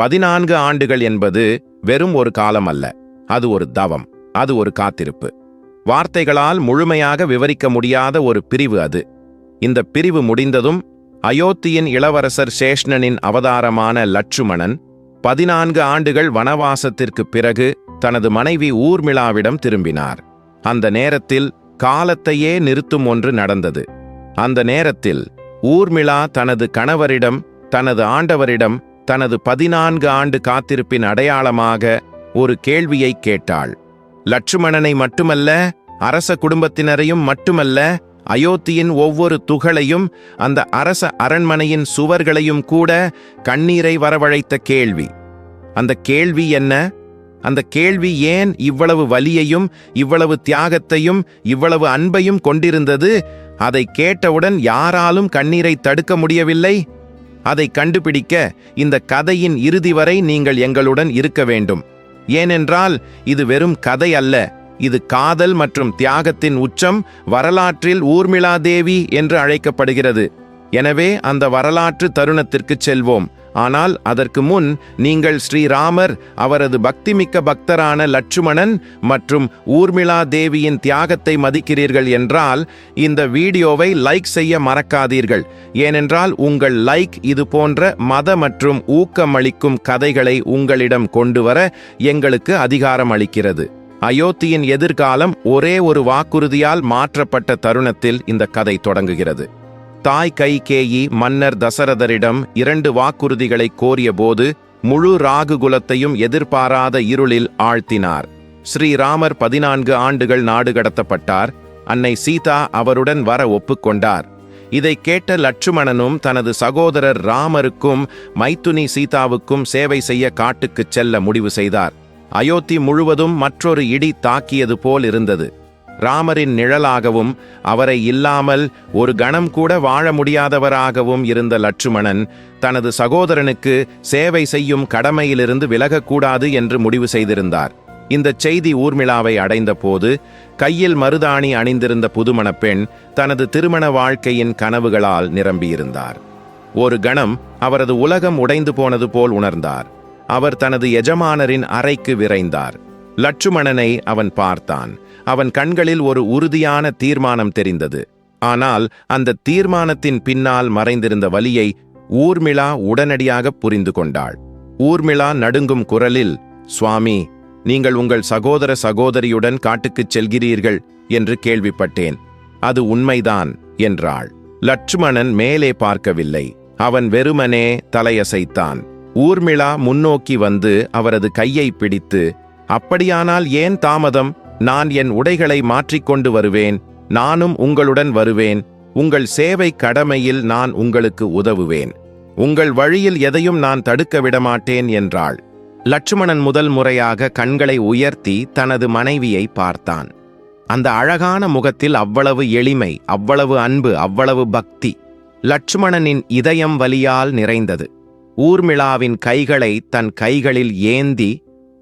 பதினான்கு ஆண்டுகள் என்பது வெறும் ஒரு காலம் அல்ல அது ஒரு தவம் அது ஒரு காத்திருப்பு. வார்த்தைகளால் முழுமையாக விவரிக்க முடியாத ஒரு பிரிவு அது. இந்த பிரிவு முடிந்ததும் அயோத்தியின் இளவரசர் சேஷ்ணனின் அவதாரமான லட்சுமணன் பதினான்கு ஆண்டுகள் வனவாசத்திற்கு பிறகு தனது மனைவி ஊர்மிளாவிடம் திரும்பினார். அந்த நேரத்தில் காலத்தையே நிறுத்தும் ஒன்று நடந்தது. அந்த நேரத்தில் ஊர்மிளா தனது கணவரிடம் தனது ஆண்டவரிடம் தனது பதினான்கு ஆண்டு காத்திருப்பின் அடையாளமாக ஒரு கேள்வியை கேட்டாள். லட்சுமணனை மட்டுமல்ல அரச குடும்பத்தினரையும் மட்டுமல்ல அயோத்தியின் ஒவ்வொரு துகளையும் அந்த அரச அரண்மனையின் சுவர்களையும் கூட கண்ணீரை வரவழைத்த கேள்வி. அந்த கேள்வி என்ன? அந்த கேள்வி ஏன் இவ்வளவு வலியையும் இவ்வளவு தியாகத்தையும் இவ்வளவு அன்பையும் கொண்டிருந்தது? அதை கேட்டவுடன் யாராலும் கண்ணீரை தடுக்க முடியவில்லை. அதை கண்டுபிடிக்க இந்த கதையின் இறுதி வரை நீங்கள் எங்களுடன் இருக்க வேண்டும். ஏனென்றால் இது வெறும் கதை அல்ல இது காதல் மற்றும் தியாகத்தின் உச்சம் வரலாற்றில் ஊர்மிளா தேவி என்று அழைக்கப்படுகிறது. எனவே அந்த வரலாற்று தருணத்திற்கு செல்வோம். ஆனால் அதற்கு முன் நீங்கள் ஸ்ரீராமர் அவரது பக்திமிக்க பக்தரான லட்சுமணன் மற்றும் ஊர்மிளா தேவியின் தியாகத்தை மதிக்கிறீர்கள் என்றால் இந்த வீடியோவை லைக் செய்ய மறக்காதீர்கள். ஏனென்றால் உங்கள் லைக் இது போன்ற மத மற்றும் ஊக்கமளிக்கும் கதைகளை உங்களிடம் கொண்டு வர எங்களுக்கு அதிகாரம் அளிக்கிறது. அயோத்தியின் எதிர்காலம் ஒரே ஒரு வாக்குறுதியால் மாற்றப்பட்ட தருணத்தில் இந்த கதை தொடங்குகிறது. தாய் கைகேயி மன்னர் தசரதரிடம் இரண்டு வாக்குறுதிகளை கோரியபோது முழு ராகுகுலத்தையும் எதிர்பாராத இருளில் ஆழ்த்தினார். ஸ்ரீராமர் பதினான்கு ஆண்டுகள் நாடு கடத்தப்பட்டார். அன்னை சீதா அவருடன் வர ஒப்புக்கொண்டார். இதை கேட்ட லட்சுமணனும் தனது சகோதரர் ராமருக்கும் மைத்துனி சீதாவுக்கும் சேவை செய்ய காட்டுக்குச் செல்ல முடிவு செய்தார். அயோத்தி முழுவதும் மற்றொரு இடி தாக்கியது போல் இருந்தது. ராமரின் நிழலாகவும் அவரை இல்லாமல் ஒரு கணம் கூட வாழ முடியாதவராகவும் இருந்த லட்சுமணன் தனது சகோதரனுக்கு சேவை செய்யும் கடமையிலிருந்து விலகக்கூடாது என்று முடிவு செய்திருந்தார். இந்த செய்தி ஊர்மிளாவை அடைந்தபோது கையில் மருதாணி அணிந்திருந்த புதுமணப் பெண் தனது திருமண வாழ்க்கையின் கனவுகளால் நிரம்பியிருந்தார். ஒரு கணம் அவரது உலகம் உடைந்து போனது போல் உணர்ந்தார். அவர் தனது எஜமானரின் அறைக்கு விரைந்தார். லட்சுமணனை அவன் பார்த்தான். அவன் கண்களில் ஒரு உறுதியான தீர்மானம் தெரிந்தது. ஆனால் அந்த தீர்மானத்தின் பின்னால் மறைந்திருந்த வலியை ஊர்மிளா உடனடியாக புரிந்து கொண்டாள். ஊர்மிளா நடுங்கும் குரலில் சுவாமி நீங்கள் உங்கள் சகோதர சகோதரியுடன் காட்டுக்குச் செல்கிறீர்கள் என்று கேள்விப்பட்டேன். அது உண்மைதான் என்றாள். லட்சுமணன் மேலே பார்க்கவில்லை. அவன் வெறுமனே தலையசைத்தான். ஊர்மிளா முன்னோக்கி வந்து அவரது கையை பிடித்து அப்படியானால் ஏன் தாமதம்? நான் என் உடைகளை மாற்றிக்கொண்டு வருவேன் நானும் உங்களுடன் வருவேன் உங்கள் சேவை கடமையில் நான் உங்களுக்கு உதவுவேன். உங்கள் வழியில் எதையும் நான் தடுக்க விடமாட்டேன் என்றாள். லட்சுமணன் முதல் முறையாக கண்களை உயர்த்தி தனது மனைவியை பார்த்தான். அந்த அழகான முகத்தில் அவ்வளவு எளிமை அவ்வளவு அன்பு அவ்வளவு பக்தி லட்சுமணனின் இதயம் வலியால் நிறைந்தது. ஊர்மிளாவின் கைகளை தன் கைகளில் ஏந்தி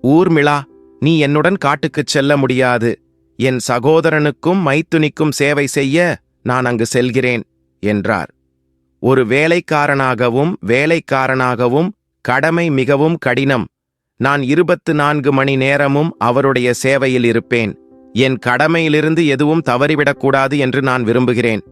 ஊர்மிளா நீ என்னுடன் காட்டுக்குச் செல்ல முடியாது. என் சகோதரனுக்கும் மைத்துனிக்கும் சேவை செய்ய நான் அங்கு செல்கிறேன் என்றார். ஒரு வேலைக்காரனாகவும் வேலைக்காரனாகவும் கடமை மிகவும் கடினம். நான் இருபத்து நான்கு மணி நேரமும் அவருடைய சேவையில் இருப்பேன். என் கடமையிலிருந்து எதுவும் தவறிவிடக்கூடாது என்று நான் விரும்புகிறேன்.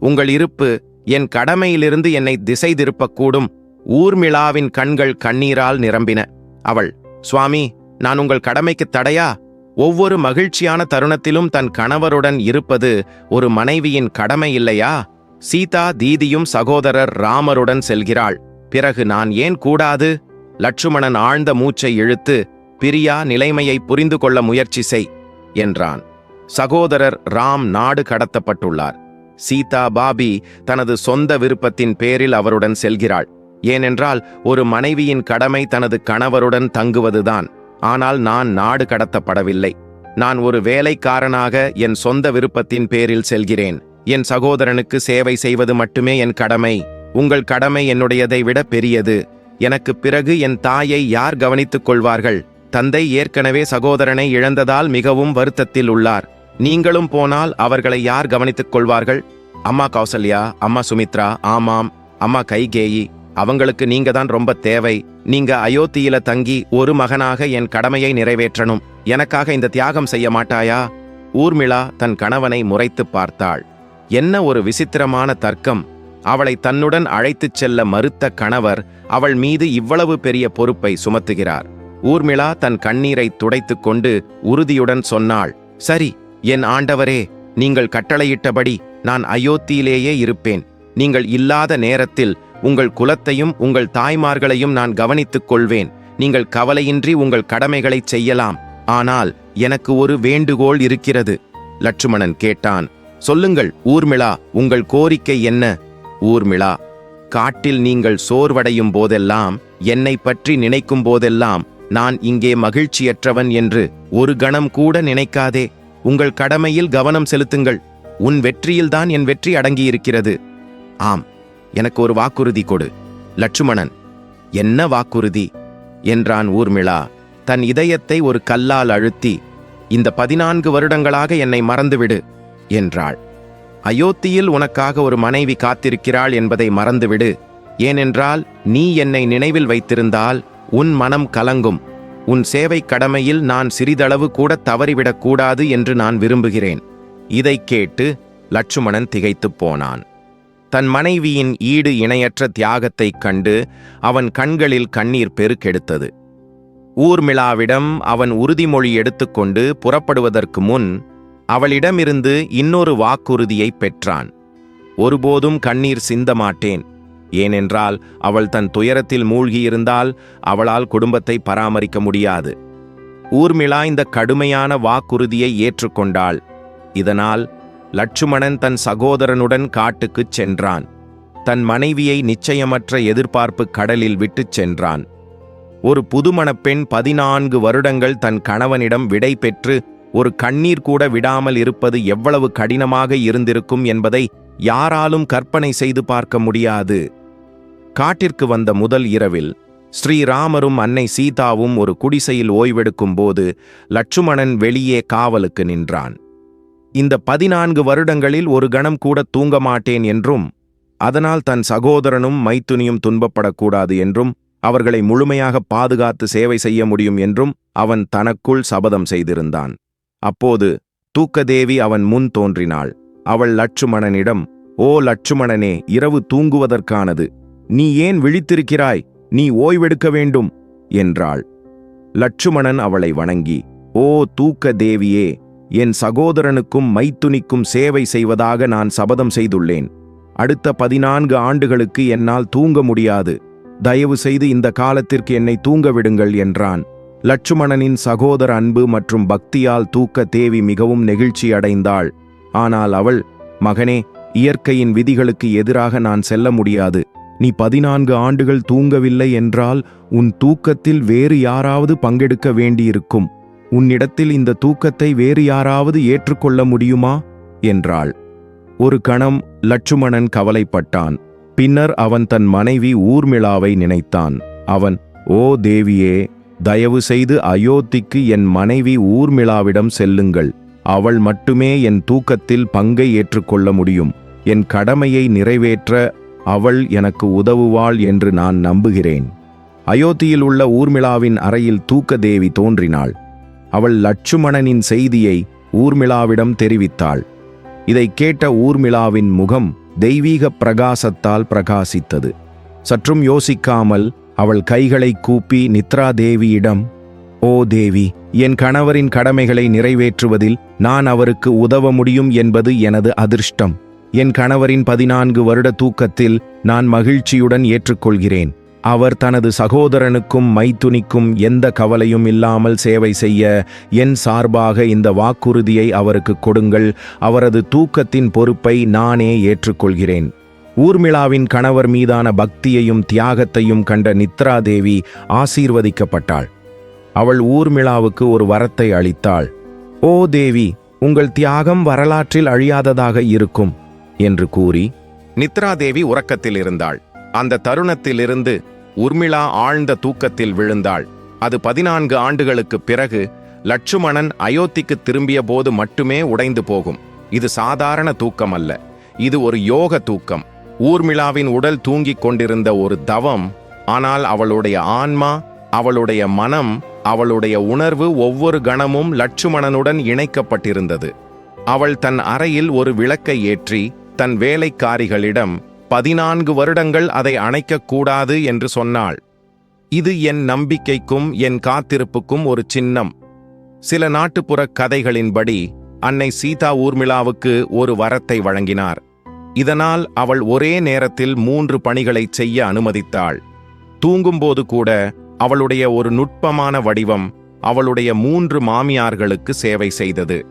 உங்கள் இருப்பு என் கடமையிலிருந்து என்னை திசை திருப்பக்கூடும். ஊர்மிளாவின் கண்கள் கண்ணீரால் நிரம்பின. அவள் சுவாமி நான் உங்கள் கடமைக்கு தடையா? ஒவ்வொரு மகிழ்ச்சியான தருணத்திலும் தன் கணவருடன் இருப்பது ஒரு மனைவியின் கடமை இல்லையா? சீதா தீதியும் சகோதரர் ராமருடன் செல்கிறாள். பிறகு நான் ஏன் கூடாது? லட்சுமணன் ஆழ்ந்த மூச்சை இழுத்து பிரியா நிலைமையை புரிந்து கொள்ள முயற்சி செய் என்றான். சகோதரர் ராம் நாடு கடத்தப்பட்டுள்ளார். சீதா பாபி தனது சொந்த விருப்பத்தின் பேரில் அவருடன் செல்கிறாள். ஏனென்றால் ஒரு மனைவியின் கடமை தனது கணவருடன் தங்குவதுதான். ஆனால் நான் நாடு கடத்தப்படவில்லை. நான் ஒரு வேலைக்காரனாக என் சொந்த விருப்பத்தின் பேரில் செல்கிறேன். என் சகோதரனுக்கு சேவை செய்வது மட்டுமே என் கடமை. உங்கள் கடமை என்னுடையதை விட பெரியது. எனக்கு பிறகு என் தாயை யார் கவனித்துக் கொள்வார்கள்? தந்தை ஏற்கனவே சகோதரனை இழந்ததால் மிகவும் வருத்தத்தில் உள்ளார். நீங்களும் போனால் அவர்களை யார் கவனித்துக் கொள்வார்கள்? அம்மா கௌசல்யா அம்மா சுமித்ரா ஆமாம் அம்மா கைகேயி அவங்களுக்கு நீங்க தான் ரொம்ப தேவை. நீங்க அயோத்தியில தங்கி ஒரு மகனாக என் கடமையை நிறைவேற்றணும். எனக்காக இந்த தியாகம் செய்ய மாட்டாயா? ஊர்மிளா தன் கணவனை முறைத்துப் பார்த்தாள். என்ன ஒரு விசித்திரமான தர்க்கம். அவளை தன்னுடன் அழைத்துச் செல்ல மறுத்த கணவர் அவள் மீது இவ்வளவு பெரிய பொறுப்பை சுமத்துகிறார். ஊர்மிளா தன் கண்ணீரை துடைத்துக் கொண்டு உறுதியுடன் சொன்னாள் சரி என் ஆண்டவரே நீங்கள் கட்டளையிட்டபடி நான் அயோத்தியிலேயே இருப்பேன். நீங்கள் இல்லாத நேரத்தில் உங்கள் குலத்தையும் உங்கள் தாய்மார்களையும் நான் கவனித்துக் கொள்வேன். நீங்கள் கவலையின்றி உங்கள் கடமைகளைச் செய்யலாம். ஆனால் எனக்கு ஒரு வேண்டுகோள் இருக்கிறது. லட்சுமணன் கேட்டான் சொல்லுங்கள் ஊர்மிளா உங்கள் கோரிக்கை என்ன? ஊர்மிளா காட்டில் நீங்கள் சோர்வடையும் போதெல்லாம் என்னை பற்றி நினைக்கும் போதெல்லாம் நான் இங்கே மகிழ்ச்சியற்றவன் என்று ஒரு கணம் கூட நினைக்காதே. உங்கள் கடமையில் கவனம் செலுத்துங்கள். உன் வெற்றியில்தான் என் வெற்றி அடங்கியிருக்கிறது. ஆம் எனக்கு ஒரு வாக்குறுதி கொடு. லட்சுமணன் என்ன வாக்குறுதி? என்றான் ஊர்மிளா தன் இதயத்தை ஒரு கல்லால் அழுத்தி இந்த பதினான்கு வருடங்களாக என்னை மறந்துவிடு என்றாள். அயோத்தியில் உனக்காக ஒரு மனைவி காத்திருக்கிறாள் என்பதை மறந்துவிடு ஏனென்றால் நீ என்னை நினைவில் வைத்திருந்தால் உன் மனம் கலங்கும் உன் சேவை கடமையில் நான் சிறிதளவு கூட தவறிவிடக்கூடாது என்று நான் விரும்புகிறேன். இதைக் கேட்டு லட்சுமணன் திகைத்துப் போனான். தன் மனைவியின் ஈடு இணையற்ற தியாகத்தைக் கண்டு அவன் கண்களில் கண்ணீர் பெருக்கெடுத்தது. ஊர்மிளாவிடம் அவன் உறுதிமொழி எடுத்துக்கொண்டு புறப்படுவதற்கு முன் அவளிடமிருந்து இன்னொரு வாக்குறுதியை பெற்றான். ஒருபோதும் கண்ணீர் சிந்த மாட்டேன் ஏனென்றால் அவள் தன் துயரத்தில் மூழ்கியிருந்தால் அவளால் குடும்பத்தை பராமரிக்க முடியாது. ஊர்மிளா இந்த கடுமையான வாக்குறுதியை ஏற்றுக்கொண்டாள். இதனால் லட்சுமணன் தன் சகோதரனுடன் காட்டுக்குச் சென்றான். தன் மனைவியை நிச்சயமற்ற எதிர்பார்ப்பு கடலில் விட்டுச் சென்றான். ஒரு புதுமணப்பெண் பதினான்கு வருடங்கள் தன் கணவனிடம் விடை பெற்று ஒரு கண்ணீர் கூட விடாமல் இருப்பது எவ்வளவு கடினமாக இருந்திருக்கும் என்பதை யாராலும் கற்பனை செய்து பார்க்க முடியாது. காட்டிற்கு வந்த முதல் இரவில் ஸ்ரீராமரும் அன்னை சீதாவும் ஒரு குடிசையில் ஓய்வெடுக்கும் போது லட்சுமணன் வெளியே காவலுக்கு நின்றான். இந்த பதினான்கு வருடங்களில் ஒரு கணம் கூட தூங்க மாட்டேன் என்றும் அதனால் தன் சகோதரனும் மைத்துனியும் துன்பப்படக்கூடாது என்றும் அவர்களை முழுமையாக பாதுகாத்து சேவை செய்ய முடியும் என்றும் அவன் தனக்குள் சபதம் செய்திருந்தான். அப்போது தூக்கதேவி அவன் முன் தோன்றினாள். அவள் லட்சுமணனிடம் ஓ லட்சுமணனே இரவு தூங்குவதற்கானது. நீ ஏன் விழித்திருக்கிறாய்? நீ ஓய்வெடுக்க வேண்டும் என்றாள். லட்சுமணன் அவளை வணங்கி ஓ தூக்க தேவியே என் சகோதரனுக்கும் மைத்துனிக்கும் சேவை செய்வதாக நான் சபதம் செய்துள்ளேன். அடுத்த பதினான்கு ஆண்டுகளுக்கு என்னால் தூங்க முடியாது. தயவு செய்து இந்த காலத்திற்கு என்னை தூங்க விடுங்கள் என்றான். லட்சுமணனின் சகோதர அன்பு மற்றும் பக்தியால் தூக்க தேவி மிகவும் நெகிழ்ச்சி அடைந்தாள். ஆனால் அவள் மகனே இயற்கையின் விதிகளுக்கு எதிராக நான் செல்ல முடியாது. நீ பதினான்கு ஆண்டுகள் தூங்கவில்லை என்றால் உன் தூக்கத்தில் வேறு யாராவது பங்கெடுக்க வேண்டியிருக்கும். உன்னிடத்தில் இந்த தூக்கத்தை வேறு யாராவது ஏற்றுக்கொள்ள முடியுமா? என்றாள். ஒரு கணம் லட்சுமணன் கவலைப்பட்டான். பின்னர் அவன் தன் மனைவி ஊர்மிளாவை நினைத்தான். அவன் ஓ தேவியே தயவு செய்து அயோத்திக்கு என் மனைவி ஊர்மிளாவிடம் செல்லுங்கள். அவள் மட்டுமே என் தூக்கத்தில் பங்கை ஏற்றுக்கொள்ள முடியும். என் கடமையை நிறைவேற்ற அவள் எனக்கு உதவுவாள் என்று நான் நம்புகிறேன். அயோத்தியில் உள்ள ஊர்மிளாவின் அறையில் தூக்கதேவி தோன்றினாள். அவள் லட்சுமணனின் செய்தியை ஊர்மிளாவிடம் தெரிவித்தாள். இதைக் கேட்ட ஊர்மிளாவின் முகம் தெய்வீக பிரகாசத்தால் பிரகாசித்தது. சற்றும் யோசிக்காமல் அவள் கைகளை கூப்பி நித்ரா தேவியிடம் ஓ தேவி என் கணவரின் கடமைகளை நிறைவேற்றுவதில் நான் அவருக்கு உதவ முடியும் என்பது எனது அதிர்ஷ்டம். என் கணவரின் பதினான்கு வருட தூக்கத்தில் நான் மகிழ்ச்சியுடன் ஏற்றுக்கொள்கிறேன். அவர் தனது சகோதரனுக்கும் மைத்துனிக்கும் எந்த கவலையும் இல்லாமல் சேவை செய்ய என் சார்பாக இந்த வாக்குறுதியை அவருக்கு கொடுங்கள். அவரது தூக்கத்தின் பொறுப்பை நானே ஏற்றுக்கொள்கிறேன். ஊர்மிளாவின் கணவர் மீதான பக்தியையும் தியாகத்தையும் கண்ட நித்ரா தேவி ஆசீர்வதிக்கப்பட்டாள். அவள் ஊர்மிளாவுக்கு ஒரு வரத்தை அளித்தாள். ஓ தேவி உங்கள் தியாகம் வரலாற்றில் அழியாததாக இருக்கும் என்று கூறி நித்ரா தேவி உறக்கத்தில் இருந்தாள் அந்த தருணத்திலிருந்து உர்மிளா ஆழ்ந்த தூக்கத்தில் விழுந்தாள். அது பதினான்கு ஆண்டுகளுக்குப் பிறகு லட்சுமணன் அயோத்திக்கு திரும்பிய போது மட்டுமே உடைந்து போகும். இது சாதாரண தூக்கம் அல்ல இது ஒரு யோக தூக்கம். ஊர்மிளாவின் உடல் தூங்கிக் கொண்டிருந்த ஒரு தவம் ஆனால் அவளுடைய ஆன்மா அவளுடைய மனம் அவளுடைய உணர்வு ஒவ்வொரு கணமும் லட்சுமணனுடன் இணைக்கப்பட்டிருந்தது. அவள் தன் அறையில் ஒரு விளக்கை ஏற்றி தன் வேலைக்காரிகளிடம் பதினான்கு வருடங்கள் அதை அணைக்கக்கூடாது என்று சொன்னாள். இது என் நம்பிக்கைக்கும் என் காத்திருப்புக்கும் ஒரு சின்னம். சில நாட்டுப்புறக் கதைகளின்படி அன்னை சீதா ஊர்மிளாவுக்கு ஒரு வரத்தை வழங்கினார். இதனால் அவள் ஒரே நேரத்தில் மூன்று பணிகளைச் செய்ய அனுமதித்தாள். தூங்கும்போது கூட அவளுடைய ஒரு நுட்பமான வடிவம் அவளுடைய மூன்று மாமியார்களுக்கு சேவை செய்தது.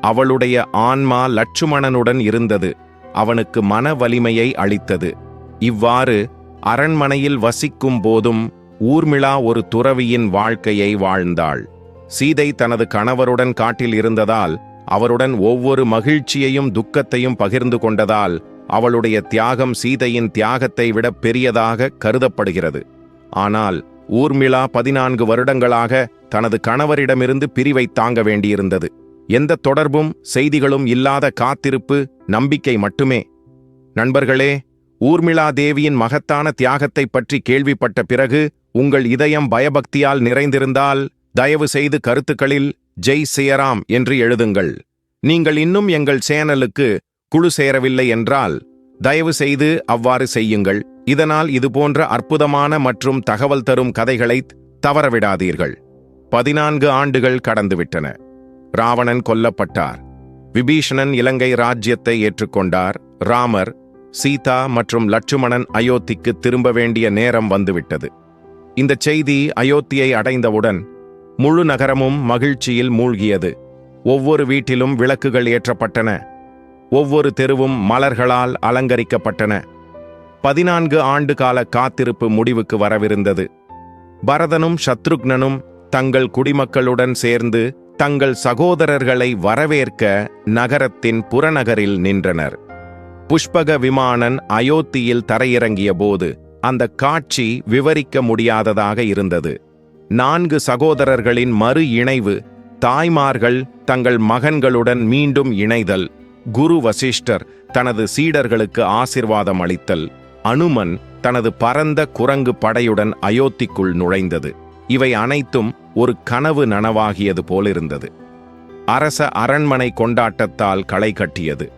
அவளுடைய ஆன்மா லட்சுமணனுடன் இருந்தது. அவனுக்கு மன வலிமையை அளித்தது. இவ்வாறு அரண்மனையில் வசிக்கும் போதும் ஊர்மிளா ஒரு துறவியின் வாழ்க்கையை வாழ்ந்தாள். சீதை தனது கணவருடன் காட்டில் இருந்ததால் அவருடன் ஒவ்வொரு மகிழ்ச்சியையும் துக்கத்தையும் பகிர்ந்து கொண்டதால் அவளுடைய தியாகம் சீதையின் தியாகத்தை விட பெரியதாக கருதப்படுகிறது. ஆனால் ஊர்மிளா பதினான்கு வருடங்களாக தனது கணவரிடமிருந்து பிரிவை தாங்க வேண்டியிருந்தது. எந்த தொடர்பும் செய்திகளும் இல்லாத காத்திருப்பு நம்பிக்கை மட்டுமே. நண்பர்களே ஊர்மிளா தேவியின் மகத்தான தியாகத்தை பற்றி கேள்விப்பட்ட பிறகு உங்கள் இதயம் பயபக்தியால் நிறைந்திருந்தால் தயவு செய்து கருத்துக்களில் ஜெய் சேராம் என்று எழுதுங்கள். நீங்கள் இன்னும் எங்கள் சேனலுக்கு குழு சேரவில்லை என்றால் தயவு செய்து அவ்வாறு செய்யுங்கள். இதனால் இதுபோன்ற அற்புதமான மற்றும் தகவல் தரும் கதைகளை தவறவிடாதீர்கள். பதினான்கு ஆண்டுகள் கடந்துவிட்டன. ராவணன் கொல்லப்பட்டார். விபீஷணன் இலங்கை ராஜ்யத்தை ஏற்றுக்கொண்டார். ராமர் சீதா மற்றும் லட்சுமணன் அயோத்திக்கு திரும்ப வேண்டிய நேரம் வந்துவிட்டது. இந்த செய்தி அயோத்தியை அடைந்தவுடன் முழு நகரமும் மகிழ்ச்சியில் மூழ்கியது. ஒவ்வொரு வீட்டிலும் விளக்குகள் ஏற்றப்பட்டன. ஒவ்வொரு தெருவும் மலர்களால் அலங்கரிக்கப்பட்டன. பதினான்கு ஆண்டு கால காத்திருப்பு முடிவுக்கு வரவிருந்தது. பரதனும் சத்ருக்னனும் தங்கள் குடிமக்களுடன் சேர்ந்து தங்கள் சகோதரர்களை வரவேற்க நகரத்தின் புறநகரில் நின்றனர். புஷ்பக விமானன் அயோத்தியில் தரையிறங்கிய போது அந்த காட்சி விவரிக்க முடியாததாக இருந்தது. நான்கு சகோதரர்களின் மறு இணைவு தாய்மார்கள் தங்கள் மகன்களுடன் மீண்டும் இணைதல் குரு வசிஷ்டர் தனது சீடர்களுக்கு ஆசிர்வாதம் அளித்தல் அனுமன் தனது பரந்த குரங்கு படையுடன் அயோத்திக்குள் நுழைந்தது. இவை அனைத்தும் ஒரு கனவு நனவாகியது போலிருந்தது. அரச அரண்மனை கொண்டாட்டத்தால் களை கட்டியது.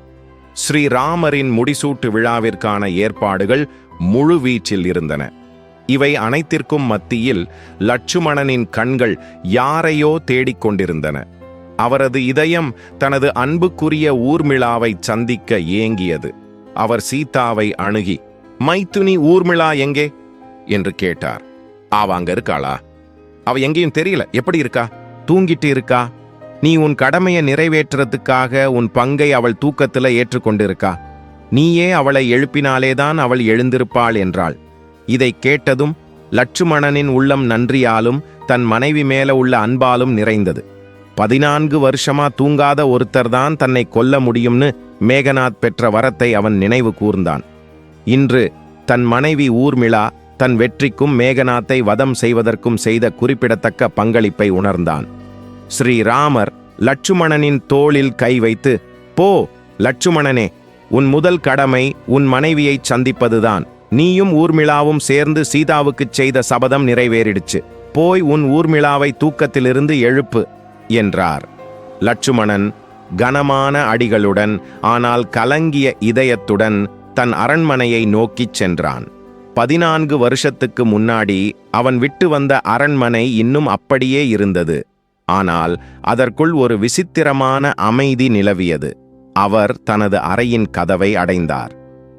ஸ்ரீராமரின் முடிசூட்டு விழாவிற்கான ஏற்பாடுகள் முழுவீச்சில் இருந்தன. இவை அனைத்திற்கும் மத்தியில் லட்சுமணனின் கண்கள் யாரையோ தேடிக் கொண்டிருந்தன. அவரது இதயம் தனது அன்புக்குரிய ஊர்மிழாவை சந்திக்க ஏங்கியது. அவர் சீதாவை அணுகி மைத்துனி ஊர்மிளா எங்கே? என்று கேட்டார். அவ அங்க இருக்காளா? அவ எங்கேயும் தெரியல. எப்படி இருக்கா? தூங்கிட்டு இருக்கா? நீ உன் கடமையை நிறைவேற்றுறதுக்காக உன் பங்கை அவள் தூக்கத்துல ஏற்றுக்கொண்டிருக்கா? நீயே அவளை எழுப்பினாலேதான் அவள் எழுந்திருப்பாள் என்றாள். இதை கேட்டதும் லட்சுமணனின் உள்ளம் நன்றியாலும் தன் மனைவி மேல உள்ள அன்பாலும் நிறைந்தது. பதினான்கு வருஷமா தூங்காத ஒருத்தர் தான் தன்னை கொல்ல முடியும்னு மேகநாத் பெற்ற வரத்தை அவன் நினைவு கூர்ந்தான். இன்று தன் மனைவி ஊர்மிளா தன் வெற்றிக்கும் மேகநாத்தை வதம் செய்வதற்கும் செய்த குறிப்பிடத்தக்க பங்களிப்பை உணர்ந்தான். ஸ்ரீராமர் லட்சுமணனின் தோளில் கை வைத்து போ லட்சுமணனே உன் முதல் கடமை உன் மனைவியைச் சந்திப்பதுதான். நீயும் ஊர்மிளாவும் சேர்ந்து சீதாவுக்குச் செய்த சபதம் நிறைவேறிடுச்சு. போய் உன் ஊர்மிளாவை தூக்கத்திலிருந்து எழுப்பு என்றார். லட்சுமணன் கனமான அடிகளுடன் ஆனால் கலங்கிய இதயத்துடன் தன் அரண்மனையை நோக்கிச் சென்றான். பதினான்கு வருஷத்துக்கு முன்னாடி அவன் விட்டு வந்த அரண்மனை இன்னும் அப்படியே இருந்தது. ஆனால் அதற்குள் ஒரு விசித்திரமான அமைதி நிலவியது. அவர் தனது அறையின் கதவை அடைந்தார்.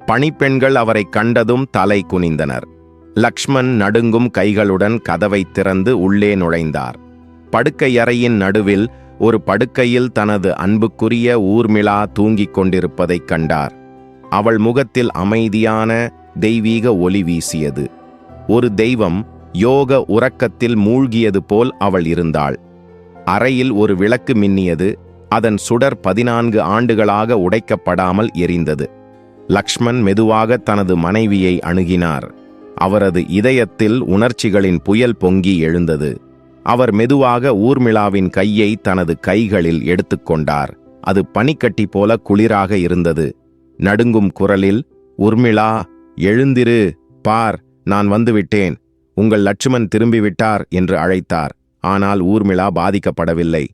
பணிப்பெண்கள் அவரை கண்டதும் தலை குனிந்தனர். லக்ஷ்மண் நடுங்கும் கைகளுடன் கதவை திறந்து உள்ளே நுழைந்தார். படுக்கையறையின் நடுவில் ஒரு படுக்கையில் தனது அன்புக்குரிய ஊர்மிளா தூங்கிக் கொண்டிருப்பதைக் கண்டார். அவள் முகத்தில் அமைதியான தெய்வீக ஒளி வீசியது. ஒரு தெய்வம் யோக உறக்கத்தில் மூழ்கியது போல் அவள் இருந்தாள். அறையில் ஒரு விளக்கு மின்னியது அதன் சுடர் பதினான்கு ஆண்டுகளாக உடைக்கப்படாமல் எரிந்தது. லக்ஷ்மண் மெதுவாக தனது மனைவியை அணுகினார். அவரது இதயத்தில் உணர்ச்சிகளின் புயல் பொங்கி எழுந்தது. அவர் மெதுவாக ஊர்மிளாவின் கையை தனது கைகளில் எடுத்துக்கொண்டார் அது பனிக்கட்டி போல குளிராக இருந்தது. நடுங்கும் குரலில் உர்மிளா எழுந்திரு பார் நான் வந்துவிட்டேன். உங்கள் லட்சுமன் திரும்பிவிட்டார் என்று அழைத்தார். ஆனால் ஊர்மிளா பாதிக்கப்படவில்லை.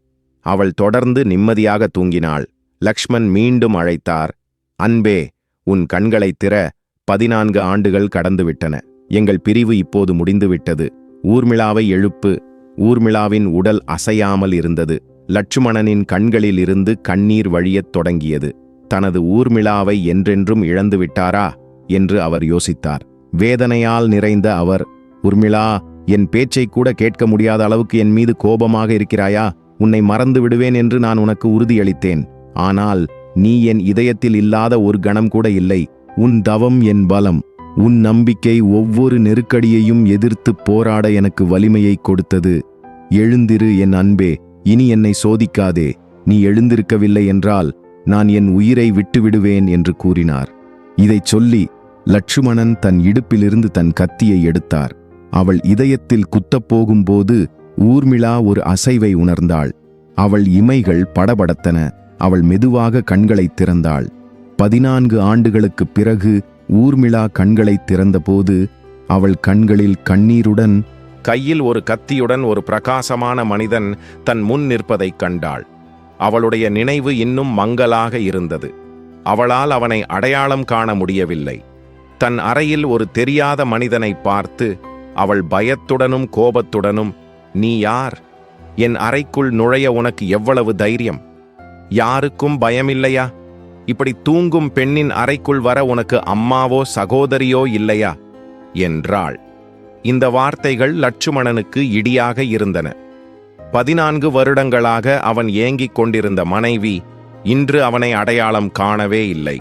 அவள் தொடர்ந்து நிம்மதியாக தூங்கினாள். லக்ஷ்மன் மீண்டும் அழைத்தார். அன்பே உன் கண்களைத் திற. பதினான்கு ஆண்டுகள் கடந்துவிட்டன. எங்கள் பிரிவு இப்போது முடிந்துவிட்டது. ஊர்மிளாவை எழுப்பு. ஊர்மிளாவின் உடல் அசையாமல் இருந்தது. லட்சுமணனின் கண்களில் இருந்து கண்ணீர் வழியத் தொடங்கியது. தனது ஊர்மிளாவை என்றென்றும் இழந்துவிட்டாரா? என்று அவர் யோசித்தார். வேதனையால் நிறைந்த அவர் உர்மிளா என் பேச்சை கூட கேட்க முடியாத அளவுக்கு என் மீது கோபமாக இருக்கிறாயா? உன்னை மறந்து விடுவேன் என்று நான் உனக்கு உறுதியளித்தேன். ஆனால் நீ என் இதயத்தில் இல்லாத ஒரு கணம் கூட இல்லை. உன் தவம் என் பலம். உன் நம்பிக்கை ஒவ்வொரு நெருக்கடியையும் எதிர்த்து போராட எனக்கு வலிமையை கொடுத்தது. எழுந்திரு என் அன்பே. இனி என்னை சோதிக்காதே. நீ எழுந்திருக்கவில்லை என்றால் நான் என் உயிரை விட்டுவிடுவேன் என்று கூறினார். இதைச் சொல்லி லட்சுமணன் தன் இடுப்பிலிருந்து தன் கத்தியை எடுத்தார். அவள் இதயத்தில் குத்தப் போகும்போது ஊர்மிளா ஒரு அசைவை உணர்ந்தாள். அவள் இமைகள் படபடத்தன. அவள் மெதுவாக கண்களைத் திறந்தாள். பதினான்கு ஆண்டுகளுக்குப் பிறகு ஊர்மிளா கண்களைத் திறந்தபோது அவள் கண்களில் கண்ணீருடன் கையில் ஒரு கத்தியுடன் ஒரு பிரகாசமான மனிதன் தன் முன் நிற்பதைக் கண்டாள். அவளுடைய நினைவு இன்னும் மங்கலாக இருந்தது. அவளால் அவனை அடையாளம் காண முடியவில்லை. தன் அறையில் ஒரு தெரியாத மனிதனை பார்த்து அவள் பயத்துடனும் கோபத்துடனும் நீ யார்? என் அறைக்குள் நுழைய உனக்கு எவ்வளவு தைரியம்? யாருக்கும் பயமில்லையா? இப்படி தூங்கும் பெண்ணின் அறைக்குள் வர உனக்கு அம்மாவோ சகோதரியோ இல்லையா? என்றாள். இந்த வார்த்தைகள் லட்சுமணனுக்கு இடியாக இருந்தன. பதினான்கு வருடங்களாக அவன் ஏங்கிக் கொண்டிருந்த மனைவி இன்று அவனை அடையாளம் காணவே இல்லை.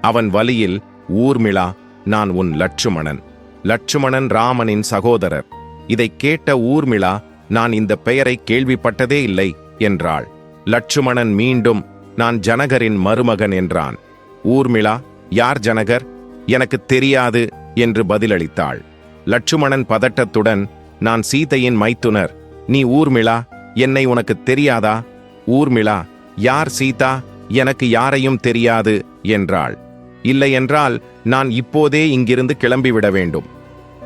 அவன் வலியில் ஊர்மிளா நான் உன் லட்சுமணன். லட்சுமணன் ராமனின் சகோதரர். இதைக் கேட்ட ஊர்மிளா நான் இந்த பெயரை கேள்விப்பட்டதே இல்லை என்றாள். லட்சுமணன் மீண்டும் நான் ஜனகரின் மருமகன் என்றான். ஊர்மிளா யார் ஜனகர்? எனக்கு தெரியாது என்று பதிலளித்தாள். லட்சுமணன் பதட்டத்துடன் நான் சீதையின் மைத்துனர். நீ ஊர்மிளா என்னை உனக்கு தெரியாதா? ஊர்மிளா யார் சீதா? எனக்கு யாரையும் தெரியாது என்றாள். இல்லையென்றால் நான் இப்போதே இங்கிருந்து கிளம்பிவிட வேண்டும்.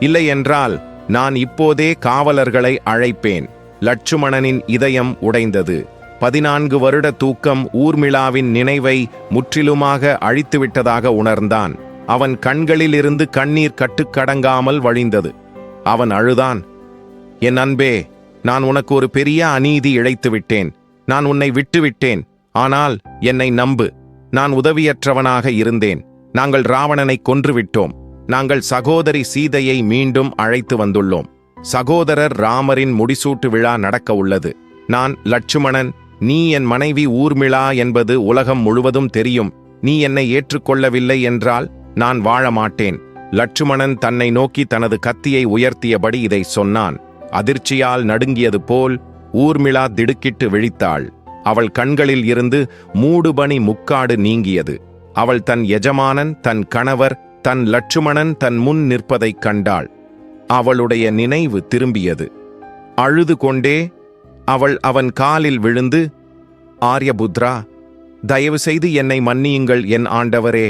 இல்லையென்றால் நான் இப்போதே காவலர்களை அழைப்பேன். லட்சுமணனின் இதயம் உடைந்தது. பதினான்கு வருட தூக்கம் ஊர்மிளாவின் நினைவை முற்றிலுமாக அழித்துவிட்டதாக உணர்ந்தான். அவன் கண்களிலிருந்து கண்ணீர் கட்டுக்கடங்காமல் வழிந்தது. அவன் அழுதான். என் அன்பே நான் உனக்கு ஒரு பெரிய அநீதி இழைத்து விட்டேன் நான் உன்னை விட்டுவிட்டேன். ஆனால் என்னை நம்பு. நான் உதவியற்றவனாக இருந்தேன். நாங்கள் ராவணனை கொன்றுவிட்டோம். நாங்கள் சகோதரி சீதையை மீண்டும் அழைத்து வந்துள்ளோம். சகோதரர் ராமரின் முடிசூட்டு விழா நடக்க உள்ளது. நான் லட்சுமணன் நீ என் மனைவி ஊர்மிளா என்பது உலகம் முழுவதும் தெரியும். நீ என்னை ஏற்றுக்கொள்ளவில்லை என்றால் நான் வாழ மாட்டேன் லட்சுமணன் தன்னை நோக்கி தனது கத்தியை உயர்த்தியபடி இதை சொன்னான். அதிர்ச்சியால் நடுங்கியது போல் ஊர்மிளா திடுக்கிட்டு விழித்தாள். அவள் கண்களில் இருந்து மூடுபனி முக்காடு நீங்கியது. அவள் தன் எஜமானன் தன் கணவர் தன் லட்சுமணன் தன் முன் நிற்பதைக் கண்டாள். அவளுடைய நினைவு திரும்பியது. அழுது கொண்டே அவள் அவன் காலில் விழுந்து ஆரியபுத்ரா தயவு செய்து என்னை மன்னியுங்கள் என் ஆண்டவரே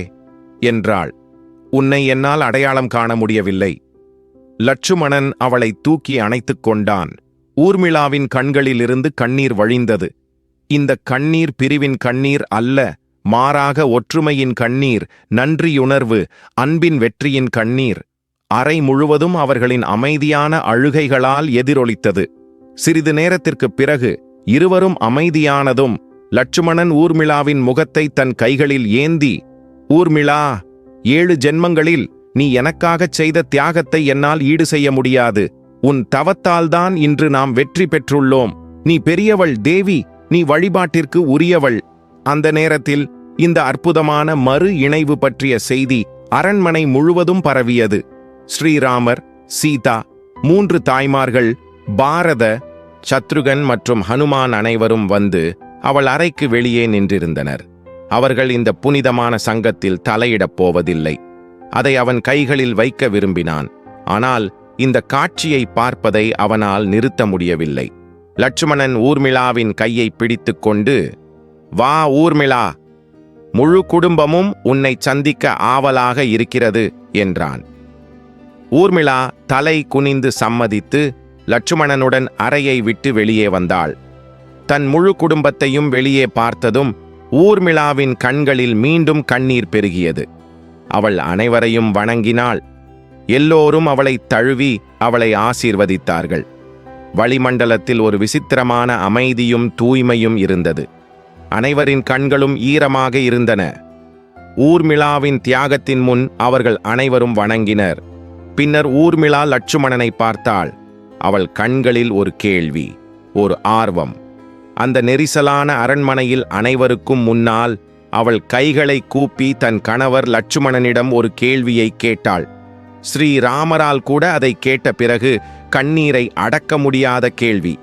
என்றாள். உன்னை என்னால் அடையாளம் காண முடியவில்லை. லட்சுமணன் அவளை தூக்கி அணைத்துக் கொண்டான். ஊர்மிளாவின் கண்களிலிருந்து கண்ணீர் வழிந்தது. இந்த கண்ணீர் பிரிவின் கண்ணீர் அல்ல மாறாக ஒற்றுமையின் கண்ணீர் நன்றியுணர்வு அன்பின் வெற்றியின் கண்ணீர். அறை முழுவதும் அவர்களின் அமைதியான அழுகைகளால் எதிரொலித்தது. சிறிது நேரத்திற்குப் பிறகு இருவரும் அமைதியானதும் லட்சுமணன் ஊர்மிளாவின் முகத்தை தன் கைகளில் ஏந்தி ஊர்மிளா ஏழு ஜென்மங்களில் நீ எனக்காகச் செய்த தியாகத்தை என்னால் ஈடு செய்ய முடியாது. உன் தவத்தால்தான் இன்று நாம் வெற்றி பெற்றுள்ளோம். நீ பெரியவள் தேவி நீ வழிபாட்டிற்கு உரியவள். அந்த நேரத்தில் இந்த அற்புதமான மறு இணைவு பற்றிய செய்தி அரண்மனை முழுவதும் பரவியது. ஸ்ரீராமர் சீதா மூன்று தாய்மார்கள் பாரத சத்ருகன் மற்றும் ஹனுமான் அனைவரும் வந்து அவள் அறைக்கு வெளியே நின்றிருந்தனர். அவர்கள் இந்த புனிதமான சங்கத்தில் தலையிடப் போவதில்லை. அதை அவன் கைகளில் வைக்க விரும்பினான். ஆனால் இந்த காட்சியை பார்ப்பதை அவனால் நிறுத்த முடியவில்லை. லட்சுமணன் ஊர்மிளாவின் கையை பிடித்துக்கொண்டு வா ஊர்மிளா முழு குடும்பமும் உன்னை சந்திக்க ஆவலாக இருக்கிறது என்றான். ஊர்மிளா தலை குனிந்து சம்மதித்து லட்சுமணனுடன் அறையை விட்டு வெளியே வந்தாள். தன் முழு குடும்பத்தையும் வெளியே பார்த்ததும் ஊர்மிளாவின் கண்களில் மீண்டும் கண்ணீர் பெருகியது. அவள் அனைவரையும் வணங்கினாள். எல்லோரும் அவளை தழுவி அவளை ஆசீர்வதித்தார்கள். வளிமண்டலத்தில் ஒரு விசித்திரமான அமைதியும் தூய்மையும் இருந்தது. அனைவரின் கண்களும் ஈரமாக இருந்தன. ஊர்மிளாவின் தியாகத்தின் முன் அவர்கள் அனைவரும் வணங்கினர். பின்னர் ஊர்மிளா லட்சுமணனை பார்த்தாள். அவள் கண்களில் ஒரு கேள்வி ஒரு ஆர்வம். அந்த நெரிசலான அரண்மனையில் அனைவருக்கும் முன்னால் அவள் கைகளை கூப்பி தன் கணவர் லட்சுமணனிடம் ஒரு கேள்வியை கேட்டாள். ஸ்ரீ ராமரால் கூட அதை கேட்ட பிறகு கண்ணீரை அடக்க முடியாத கேள்வி.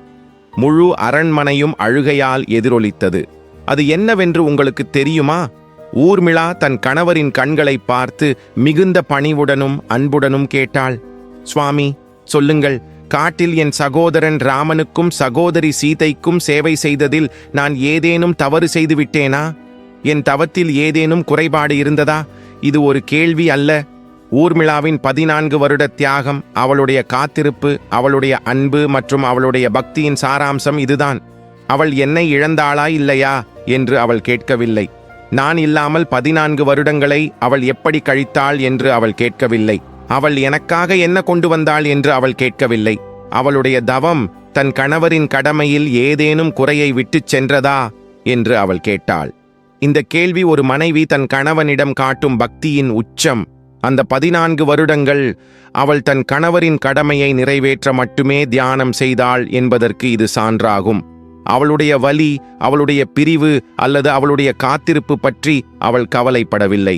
முழு அரண்மனையும் அழுகையால் எதிரொலித்தது. அது என்னவென்று உங்களுக்கு தெரியுமா? ஊர்மிளா தன் கணவரின் கண்களை பார்த்து மிகுந்த பணிவுடனும் அன்புடனும் கேட்டாள். சுவாமி சொல்லுங்கள். காட்டில் என் சகோதரன் ராமனுக்கும் சகோதரி சீதைக்கும் சேவை செய்ததில் நான் ஏதேனும் தவறு செய்து விட்டேனா? என் தவத்தில் ஏதேனும் குறைபாடு இருந்ததா? இது ஒரு கேள்வி அல்ல. ஊர்மிளாவின் பதினான்கு வருட தியாகம் அவளுடைய காத்திருப்பு அவளுடைய அன்பு மற்றும் அவளுடைய பக்தியின் சாராம்சம் இதுதான். அவள் என்னை இழந்தாளா இல்லையா என்று அவள் கேட்கவில்லை. நான் இல்லாமல் பதினான்கு வருடங்களை அவள் எப்படி கழித்தாள் என்று அவள் கேட்கவில்லை. அவள் எனக்காக என்ன கொண்டு வந்தாள் என்று அவள் கேட்கவில்லை. அவளுடைய தவம் தன் கணவரின் கடமையில் ஏதேனும் குறையை விட்டுச் சென்றதா என்று அவள் கேட்டாள். இந்த கேள்வி ஒரு மனைவி தன் கணவனிடம் காட்டும் பக்தியின் உச்சம். அந்த பதினான்கு வருடங்கள் அவள் தன் கணவரின் கடமையை நிறைவேற்ற மட்டுமே தியானம் செய்தாள் என்பதற்கு இது சான்றாகும். அவளுடைய வலி அவளுடைய பிரிவு அல்லது அவளுடைய காத்திருப்பு பற்றி அவள் கவலைப்படவில்லை.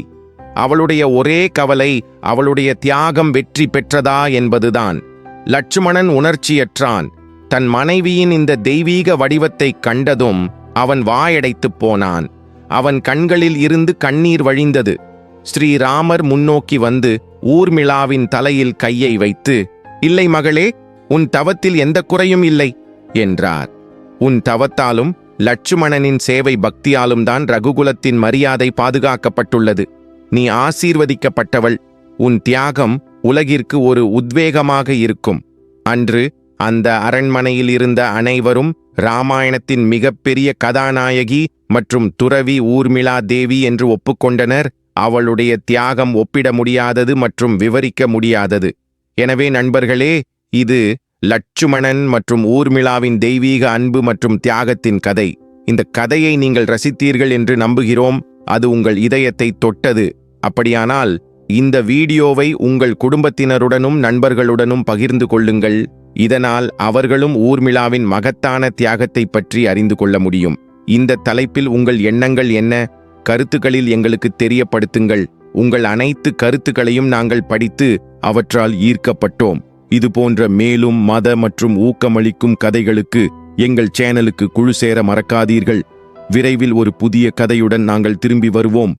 அவளுடைய ஒரே கவலை அவளுடைய தியாகம் வெற்றி பெற்றதா என்பதுதான். லட்சுமணன் உணர்ச்சியற்றான். தன் மனைவியின் இந்த தெய்வீக வடிவத்தை கண்டதும் அவன் வாயடைத்துப் போனான். அவன் கண்களில் இருந்து கண்ணீர் வழிந்தது. ஸ்ரீராமர் முன்னோக்கி வந்து ஊர்மிளாவின் தலையில் கையை வைத்து இல்லை மகளே உன் தவத்தில் எந்த குறையும் இல்லை என்றார். உன் தவத்தாலும் லட்சுமணனின் சேவை பக்தியாலும் தான் ரகுகுலத்தின் மரியாதை பாதுகாக்கப்பட்டுள்ளது. நீ ஆசீர்வதிக்கப்பட்டவள். உன் தியாகம் உலகிற்கு ஒரு உத்வேகமாக இருக்கும். அன்று அந்த அரண்மனையில் இருந்த அனைவரும் ராமாயணத்தின் மிகப்பெரிய கதாநாயகி மற்றும் துறவி ஊர்மிளா தேவி என்று ஒப்புக்கொண்டனர். அவளுடைய தியாகம் ஒப்பிட முடியாதது மற்றும் விவரிக்க முடியாதது. எனவே நண்பர்களே இது லட்சுமணன் மற்றும் ஊர்மிளாவின் தெய்வீக அன்பு மற்றும் தியாகத்தின் கதை. இந்த கதையை நீங்கள் ரசித்தீர்கள் என்று நம்புகிறோம். அது உங்கள் இதயத்தை தொட்டது. அப்படியானால் இந்த வீடியோவை உங்கள் குடும்பத்தினருடனும் நண்பர்களுடனும் பகிர்ந்து கொள்ளுங்கள். இதனால் அவர்களும் ஊர்மிளாவின் மகத்தான தியாகத்தை பற்றி அறிந்து கொள்ள முடியும். இந்த தலைப்பில் உங்கள் எண்ணங்கள் என்ன? கருத்துக்களில் எங்களுக்கு தெரியப்படுத்துங்கள். உங்கள் அனைத்து கருத்துக்களையும் நாங்கள் படித்து அவற்றால் ஈர்க்கப்பட்டோம். இது போன்ற மேலும் மத மற்றும் ஊக்கமளிக்கும் கதைகளுக்கு எங்கள் சேனலுக்கு குழு சேர மறக்காதீர்கள். விரைவில் ஒரு புதிய கதையுடன் நாங்கள் திரும்பி வருவோம்.